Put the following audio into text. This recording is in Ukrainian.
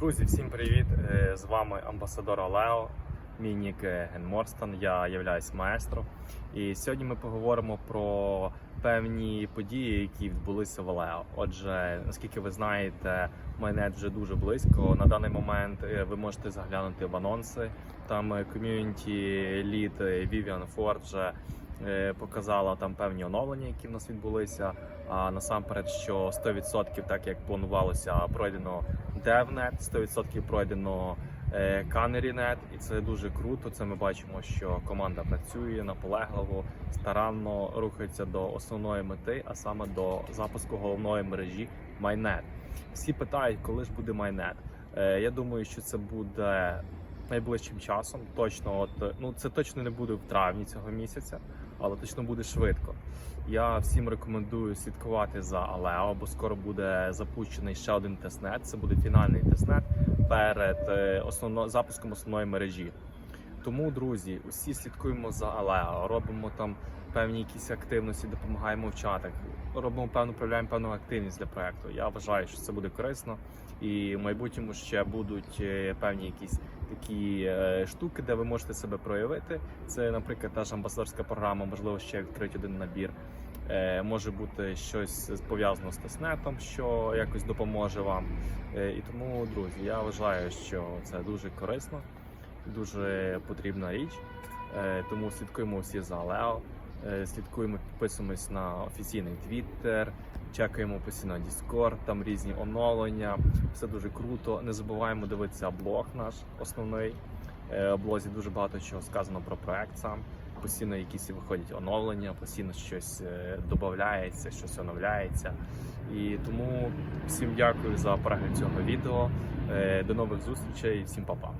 Друзі, всім привіт! Е, З вами амбасадор Олео, мій нік е, Ген я являюсь маестро. І сьогодні ми поговоримо про певні події, які відбулися в Олео. Отже, наскільки ви знаєте, майнет вже дуже близько. На даний момент е, ви можете заглянути в анонси. Там ком'юніті лід Vivian Ford вже показала там певні оновлення, які в нас відбулися. А насамперед, що 100% так як планувалося, пройдено DevNet, 100% пройдено е, CanaryNet, і це дуже круто. Це ми бачимо, що команда працює наполегливо, старанно рухається до основної мети, а саме до запуску головної мережі Майнет. Всі питають, коли ж буде Майнет. Е, Я думаю, що це буде найближчим часом. Точно, от ну це точно не буде в травні цього місяця, але точно буде швидко. Я всім рекомендую слідкувати за Алео, бо скоро буде запущений ще один тестнет. Це буде фінальний тестнет перед е, основно запуском основної мережі. Тому, друзі, усі слідкуємо за Алео, робимо там певні якісь активності, допомагаємо в чатах, робимо певну проявляємо певну активність для проекту. Я вважаю, що це буде корисно, і в майбутньому ще будуть е, певні якісь такі е, штуки, де ви можете себе проявити. Це, наприклад, та ж амбасадорська програма, можливо, ще відкрити один набір. Е, Може бути щось пов'язано з тестнетом, що якось допоможе вам. І тому, друзі, я вважаю, що це дуже корисно, дуже потрібна річ. Е, Тому слідкуємо всі за Лео, слідкуємо, підписуємось на офіційний Твіттер, чекаємо постійно Discord, там різні оновлення. Все дуже круто. Не забуваємо дивитися блог наш основний. Е, В блозі дуже багато чого сказано про проект сам. Постійно якісь виходять оновлення, постійно щось е, додається, щось оновляється. І тому всім дякую за перегляд цього відео. Е, До нових зустрічей, всім па-па.